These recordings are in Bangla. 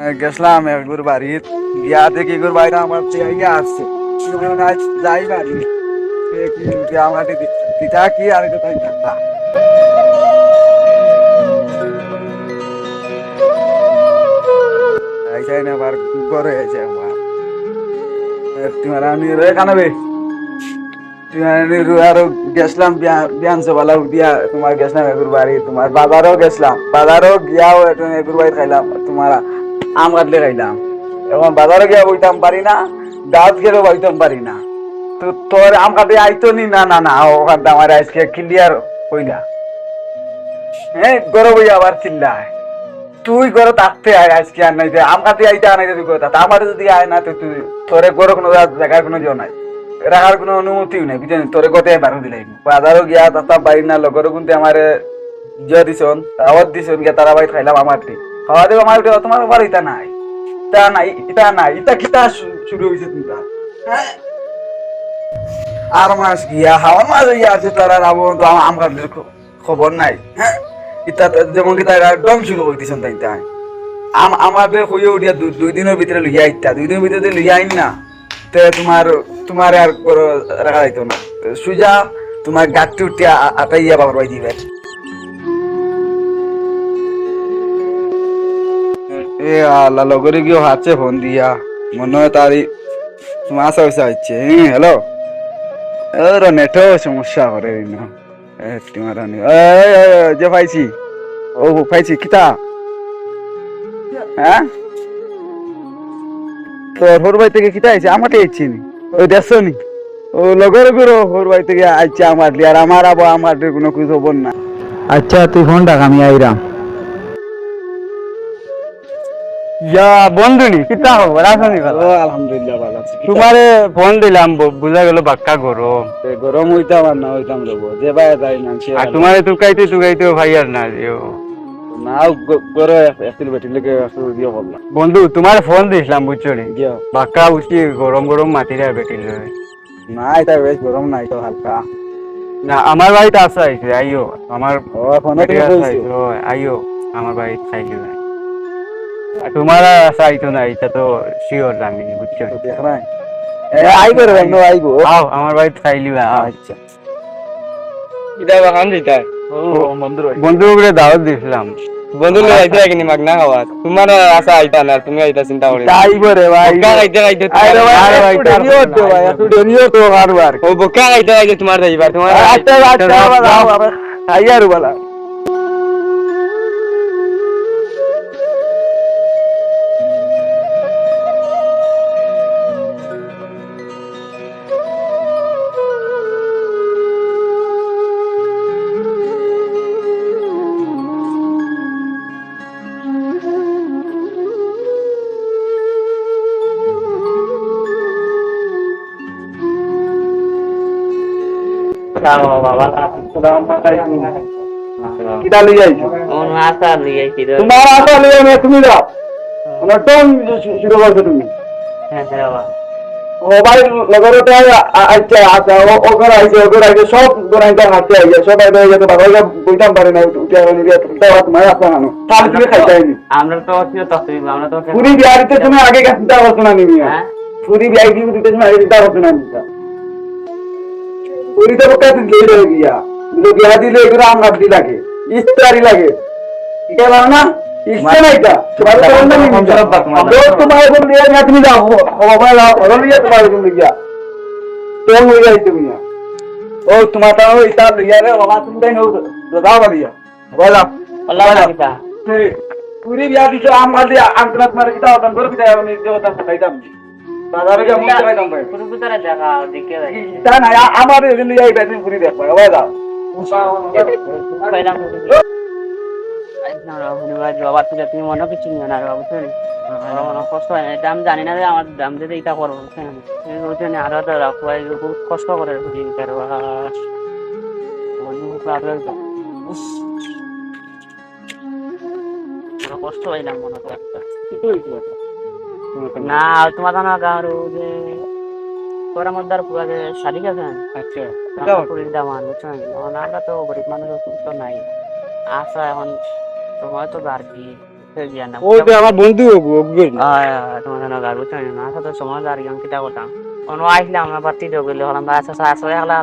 গেছিলাম একগুর বাড়ির। গিয়া দেখি এগুর বাড়িটা আমার চেয়ে আসছে। যাই বাড়ি। আমার আর কোথায় আইসাই না, আবার ঘরে আছে আমার। তোমার আমি রে কানবে আরও গেছিলাম বিয়ান সবালা দিয়া তোমার গেছিলাম এগুর বাড়ি। তোমার বাজারও গেছিলাম। বাজারও গিয়াও এগুর বাড়ি খাইলাম। তোমার আম কাটলে খাইলাম এখন বাজারে গিয়া বইতাম পারি না গাছ গেলেও বইতাম পারি না। তো তোর আম কাটে আইতো নি? না না না ওখান আমার আজকে ক্লিয়ার হইলা। হ্যাঁ গরম হইয়া আবার চিল্লায়। তুই গরো থাকতে আয় আজকে আর নাই আম কাটে আইতে আনাই তুই কথা আমার যদি আয় না, তো তুই তোরে গরো কোনো জায়গার কোনো জো নাই। রাখার কোনো অনুমতিও নাই, বুঝলি? তোরে গতে বারো দিলাই বাজারও গিয়া তাতা বাড়ি না লগর কিন্তু আমার জিয়া দিছন, দাওয়াত দিছন, গিয়া তারা বাড়ি খাইলাম আমার খাওয়া আমার উঠে তোমার ইটা নাই। ইটা নাই ইটা নাই ইটা কিতা শুরু হয়েছে তুমি আর মাস গিয়া হাওয়া মাস গিয়া আছে, তারা তো আম কাটলে খবর নাই। হ্যাঁ? ইটা তো যেমন কি তারা একদম শুরু করে তাই তাই। আম আমাদের হয়ে উঠিয়া দুই দিনের ভিতরে লইয়া আইতা। দুই দিনের ভিতরে লইয়া আইন না, তে তোমার তোমার আর রাখা যাইতো না। সুজা তোমার গাঁটটি উঠিয়া আটাইয়া বাবার বাই দিবে। এ আল্লাহ লগরে গিয়ে হাতে ফোন দিয়া। মনে হয় তারই আসা হয়েছে হচ্ছে হ্যালো? ওর নেটও সমস্যা করে না। যে পাইছি। ও, পাইছি, কিতা? হ্যাঁ? তো হোর বাড়ি থেকে কিতা আইছে? আমাকে আইছি নি। ওই দেখছ নি? ও লগরগুলো হোর বাড়ি থেকে আইছে আমার আর আমার আবার আমার কোনো কিছু খবর না আচ্ছা তুই ফোন রাখ আমি আইরাম। ইয়া বন্ধুনি কিতা খবর আসনি ও আলহামদুলিল্লাহ ভালো আছি। তোমারে ফোন দিলাম বুঝা গেল বাক্কা গরম গরম হইতাম আর না হইতাম দেবো যে ভাই যাই না আর তোমারে তুকাইতে তুকাইতে ভাই আর না দিও বন্ধু তোমার ফোন দিছিলাম বুঝছ নি বাক্কা উঠি গরম গরম মাতিরে বেটিল। না এটা বেশ গরম নাই তো হালকা। না আমার বাড়িতে আসা আইছে আইও। আমার আইও আমার বাড়িতে খাইলি তোমার আইতো না এটা তো শিওর জানি বুঝছ? আইবো রে বন্ধু আইবো। আও আমার বাড়িতে খাইলি আচ্ছা। এটা বাগান দিতা ও বন্ধু করে দাওয়াত দিছিলাম। বন্ধু লোক আইতে কিনি মাগনা খাওয়া তোমার আশা আইতা না তুমি আইতা চিন্তা করি না। আইবো রে ভাই। বোকা খাইতে খাইতে আরে ভাই ভাই, দেরি হতো ভাই একটু দেরি হতো হারবার। ও বোকা খাইতে খাইতে তোমার যাইবার তোমার আচ্ছা আচ্ছা আবার আও আবার আইয়ার বলা কিটা লই যাইছো? তোমার আশা লই আমি তুমি যাও। একদম শুরু করছ তুমি। ও ভাই লগরতে আইছে আচ্ছা ও ও আইছে ও আইছে সব দোনাইতে হাতে আইছে সব আইতে আইছে তো বাবা বইতাম পারে না উঠে আনি দিয়ে তুমি দাও তোমার আসা নানো তাহলে তুমি খাইতে আইনি আমরা তো অসিও আমরা তো পুরি বিয়ারিতে তুমি আগে গেছ চিন্তা করছ না নিমি হ্যাঁ। পুরি তুমি আগে চিন্তা করছ না নিতা পুরি তো বকা দিলে রে গিয়া। কিন্তু বিয়া দিলে এগুলো আমার দি লাগে। ইস্তারি লাগে। আছে না? পুরি বিয়া দিছো আমার দিয়ে মারে কিতা করে আমি খাইতাম। আমার এদিন লিয়ে আইবা তুমি পুরি দেখবা ওই বাবা তুই তুমি মনে কিছু নিও না বাবু শুনি মনে কষ্ট হয় না। এটা জানি না যে আমার দাম দিতে এটা করব বুঝছেন? আরও তো রাখবাই খুব কষ্ট করে মনে করে না তোমার জানা গাঁর যে তোরা মধ্যে পুরা যে আচ্ছা পুরীর দামান বুঝছেন আমরা তো গরিব মানুষ তো নাই। আশা এখন সময় তো আর কি? সে বিয়া ওই তো আমার বন্ধু তোমার বুঝছেন না আর করতাম? আমরা গেলে হলাম বা আচ্ছা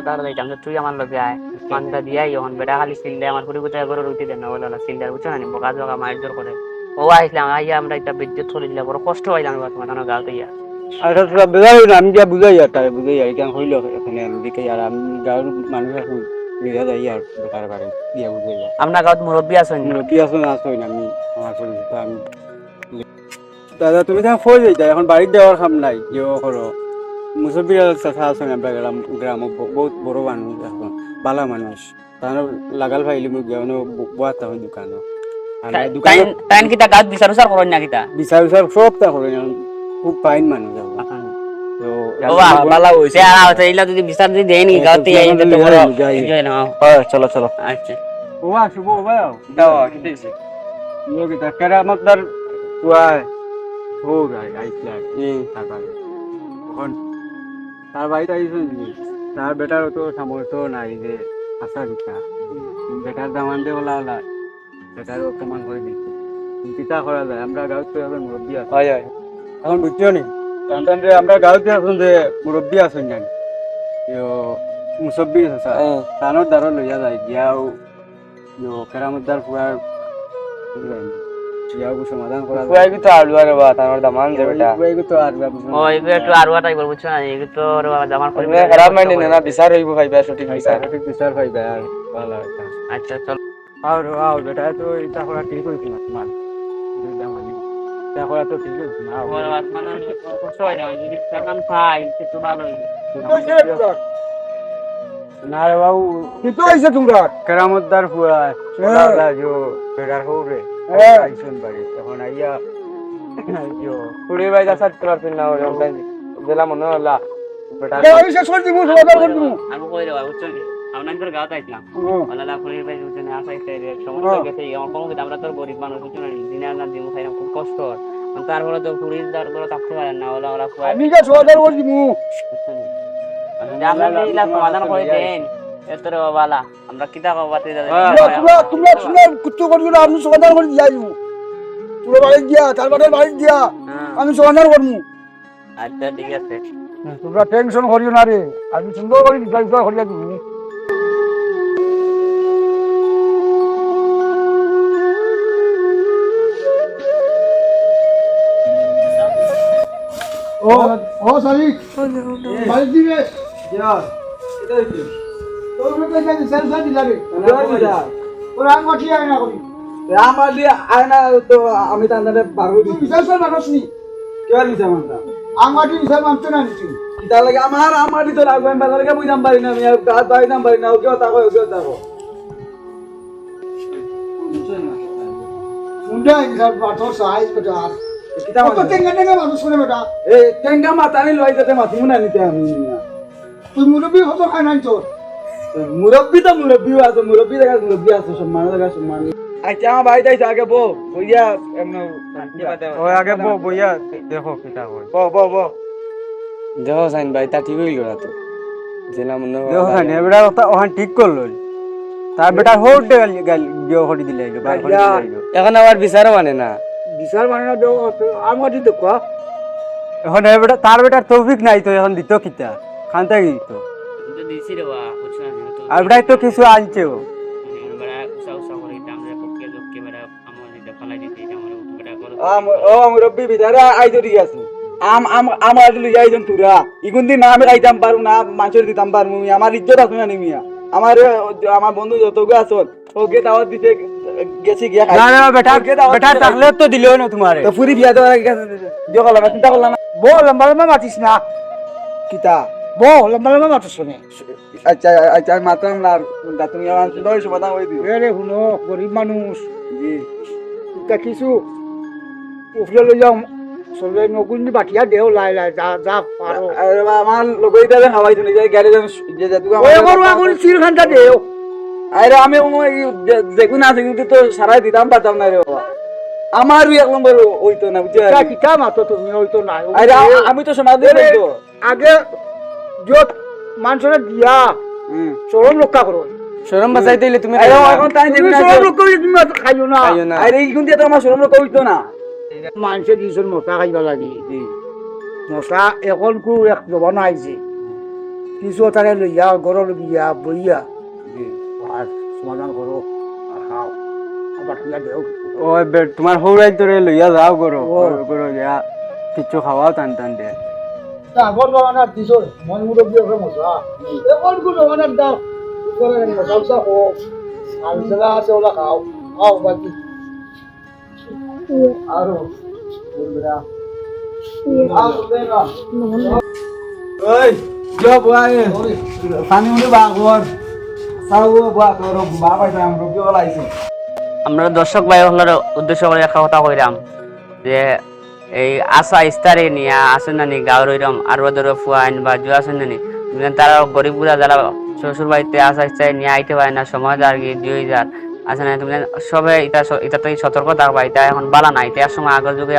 তার দিতাম তুই আমার লগে আয়। মানটা দিয়াই বেটা খালি সিললে আমার পুরি কোথায় করে রুটি দেন না বলে সিলদার বুঝছ না বোকা জোকা মায়ের জোর করে। ও আইসলাম আইয়া আমরা একটা বিদ্যুৎ চলে দিলে বড় কষ্ট হইলাম তোমার জন্য গাল দিয়া। আর তোরা বেজার হইল আমি যা বুঝাই আর তারে বুঝাই আর কেন হইল এখানে দেখে আর আমি গাঁর মানুষ এখন লিখা যাই আর বেকার বাড়ি দিয়া বুঝাই আমরা গাঁত মুরব্বী আছেন মুরব্বী আছো না আসো আমি আমার আমি দাদা তুমি যখন ফোন যাইতা এখন বাড়ির দেওয়ার কাম নাই যে করো। মুসব্বির চাষা আছো না আমরা গ্রাম গ্রাম বহুত বড় মানুষ এখন বালা মানুষ। তাহলে লাগাল ফাইলি মুখ গেও বোয়া তখন দোকানও টাইম কিটা গাঁত বিচার বিচার করেন না কিটা? বিচার বিচার সব তা করে খুব ফাইন মানুষ চলো চলো। আচ্ছা। ওয়া শুভ ওয়া দাও কিতেছে লোকে তা কেরা মতদার তুয়া হো গাই আইছলা এই তারপরে এখন তার বাড়িতে আইছেন তার বেটার তো সামর্থ্য নাই যে আশা দিতা বেটার দামান দে ওলা ওলা দিচ্ছে। করা যায় আমরা গাঁত তো এখন মুরব্বী আছে। হয় হয় এখন বুঝছ নি? আমরা যে মুৰব্বী আছো জানি আছে দ্বাৰত লৈ যায় দিয়াও কেৰামতদাৰ ফুৰাৰ দিয়াও সমাধান কৰা ফুয়াই কি তো আলু আর বাত আমার দামান দে বেটা। তো আর ও এগুলো একটু আরুয়া টাইপের বুঝছ না? এগুলো তো জামার করে। তুমি খারাপ মাইন্ড না বিচার হইব ভাইবা সঠিক বিচার। সঠিক বিচাৰ আচ্ছা আৰু আৰু বেটাই তো ইটা কৰা ঠিক কৰিছিল না? তোমাৰ দুইটা মানি ঠিক না কষ্ট হয় না পাই তো রে বাবু হয়েছে তোমরা। কেরামতদার ফুয়া জো হ্যাঁ। আইসুন বাড়ি তখন আইয়া জো কুড়ি ভাই যা সাত করার পিন না ওরে অনলাইন। দিলা মনে হলা বেটা শেষ করে করে আমি কই গাঁত আইছিলাম ফুলের না সমস্যা গেছে আমার আমরা তোর গরিব মানুষ বুঝছ না দিনে খাইলাম খুব কষ্ট। হয় তারপরে তো পুলিশ করে থাকতে পারেন না ওলা ওরা আমি যে সমাধান করে দিব আমরা দিলা সমাধান করে দেন। এতর বালা আমরা কিতা বাতে তোমরা তোমরা তোমরা কুত্তু করছ না আমি সমাধান করে দিয়া তোমরা বাড়ি দিয়া তার বাড়ির বাড়ি দিয়া আমি সমাধান করব আচ্ছা ঠিক আছে। তোমরা টেনশন করিও না রে। আমি সুন্দর করে বিচার বিচার করিয়া দিব। ও ও সরি বাড়ি দিবে? তোর মধ্যে কাছে সেন্সার দিলা রে ওরা আঙ্গুঠি আয় না করি। আমার দিয়ে আয়না তো আমি তাদের পারব তুই বিচার কর মানুষ নি। কেউ দিছে আমার আঙ্গুঠি বিচার মানতো না নিচু। তার লাগে আমার আমার তো লাগবে আমি বাজারকে বুঝাম পারি না আমি। আর গাছ বাড়িতাম পারি না ওকেও তাকো ওকেও তাকো। শুনলে বিচার পাথর সাইজ কত আর কিতা কত টেঙ্গা টেঙ্গা মানুষ করে বেটা। এই টেঙ্গা মাতানি লই যেতে মাতিমু না নিতে আমি। তুই মুরব্বী হতো খাই নাই তোর? মুরব্বী তো মুরব্বীও আছে মুরব্বী দেখা মুরব্বী আছে সম্মান দেখা সম্মান আচ্ছা আমার বাড়িতে আইসা আগে বো বইয়া এমন ওই আগে বো বইয়া দেখো কিতা হয় বো বো বো দেখো সাইন ভাই তা ঠিক হইল না তো। দিলা মনে দেখো খানি বেটা কথা ওখান ঠিক করল। তার বেটা হৌটে গাল গিয়ে হরি দিলে এখন আবার বিচারও মানে না। বিচার মানে না দেও আঙ্গুঠি তো কয়া। এখন এই বেটা তার বেটার তৌফিক নাই তো এখন দিত কিতা? খানতে দিত? আর বেটাই তো কিছু আনছে ও। আমার দিতে দিতে আমার মুরব্বী ভিতরে আইতো ঠিক আছে আম আম আমার লই যাইজন তুরা। ইগুন দিন না আমি খাইতাম পারু না মাংসের দিতাম পারু আমার ইজ্জত আছে না নিমিয়া আমার আমার বন্ধু যতগু আসল ওকে দাওয়াত দিতে গেছি গিয়া না না বেটা বেটা থাকলে তো দিলেও না তোমারে। তো পুরি বিয়া দেওয়ার গেছে যে। করলাম না, চিন্তা করলাম না বো লম্বা লম্বা মাতিস না। কিতা? বো লম্বা লম্বা মাতিস শুনে আচ্ছা আচ্ছা মাতাম না। দা তুমি আমার সুন্দর সমাধান করে দিও। রে শুনো গরিব মানুষ জি। তা কিছু উফরে লই যাও। চলে নগুন বাটিয়া দেও লাই লাই যা যা পারো আরে আমার লোকই দেবে খাওয়াই তুমি যে গ্যারেজ যে যেটুকু ওই করু আগুন চির খানটা দেও। আরে আমি যেগুলো আছে কিন্তু তো সারাই দিতাম পারতাম না রে বাবা। আমারও এক নম্বর হইতো না বুঝছ কিতা মাতো তুমি হয়তো নাই। আরে আমি তো আরে, করতো আগে যত মানুষের দিয়া চরণ রক্ষা করো। শরম বাঁচাইতে হইলে তুমি এখন তাই দেখি না লোক কই তুমি খাইও না। না। আরে এই গুণ দিয়ে তো আমার শরম কইতো না। মানুষের দিয়েছেন মশা খাইবা লাগে। মশা এখন কু এক জবান আইছে কিছু তারে লইয়া গরর গিয়া বইয়া। সমাধান করো আর খাও। আবার তুলা দেও ও বে তোমার হৌরাই তোরে লইয়া যাও করো ও। করো গিয়া কিচ্ছু খাওয়াও টান টান দে আগর জমানার দিছ মন মুরব্বী ওকে মশা এখন কু জমানার দাও। করে মশা উসা ও আর যেটা আছে ওলা খাও। খাও বাকি। আরও বলবেরা খাও তুমি ওই পানি বা আমরা দর্শক ভাই হলার উদ্দেশ্য করে একটা কথা কইলাম, যে এই আশা ইস্তারে নিয়ে আসেন না নি গাঁৱৰ ওইরম আর ওদের ফুয়াইন বা জু আসেন না নি মানে তারা গরিবগুলা যারা শ্বশুর বাড়িতে আশা ইস্তারে নিয়ে আইতে পারে না সমাজ আর কি দুই হাজার আছে না তুমি সবে এটা এটা তো সতর্ক থাকবা এটা এখন বালা না এটা সময় আগের যুগে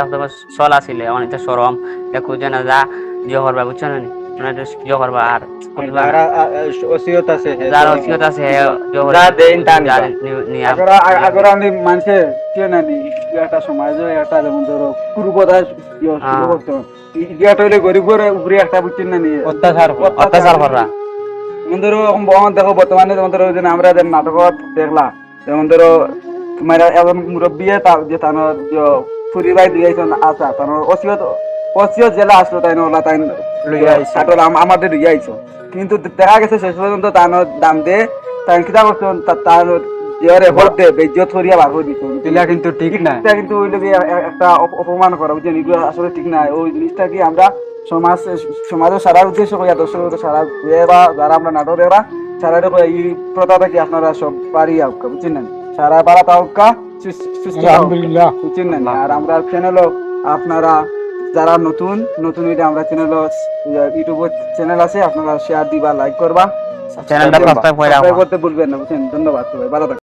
চল আছিল, এখন এটা সরম এটা খুঁজে না যা জিও করবা বুঝছ না নি মানে করবা আর খুঁজবা না। যারা ওসিয়ত আছে যার তো- আছে যা দেন তা নিবা। নিয়া। আগরা আগরা আমি মানুষে কি না নি একটা সমাজ একটা যেমন ধরো কুরুপদা শুরু। করতো হইলে গরিবের উপরে একটা বুঝছেন না নি অত্যাচার অত্যাচার করা যেমন ধরো এখন দেখো বর্তমানে যেমন ধরো যে আমরা যে নাটকত দেখলা যেমন ধরো তোমার এজন মুরব্বী তার যে তার যে ফুরিবাই দিয়েছেন আশা তার অসিয়ত অসিয়ত জেলা আসলো তাই ওলা তাই লইয়া আইছে। আমাদের আইছো। কিন্তু দেখা গেছে শেষ পর্যন্ত তার দাম দে তাই কিতা করছেন তার যে ভোট দে বেজ্জত করিয়া বার করে দিত কিন্তু ঠিক না এটা কিন্তু ওই লোকে একটা অপমান করা বুঝছেন এগুলো আসলে ঠিক না ওই জিনিসটা কি আমরা সমাজ সমাজের সারা উদ্দেশ্য করি দর্শক সারা বা যারা আমরা নাটক এরা সারা দেখো এই প্রথাটা কি আপনারা সব পারি আউকা বুঝছেন না? সারা পাড়া তাউকা সুস্থ আলহামদুলিল্লাহ। বুঝছেন না? আর আমরা চ্যানেলও আপনারা যারা নতুন নতুন এটা আমরা চ্যানেল ইউটিউব চ্যানেল আছে আপনারা শেয়ার দিবা লাইক করবা চ্যানেলটা সাবস্ক্রাইব করতে ভুলবেন না বুঝছেন? ধন্যবাদ সবাই ভালো।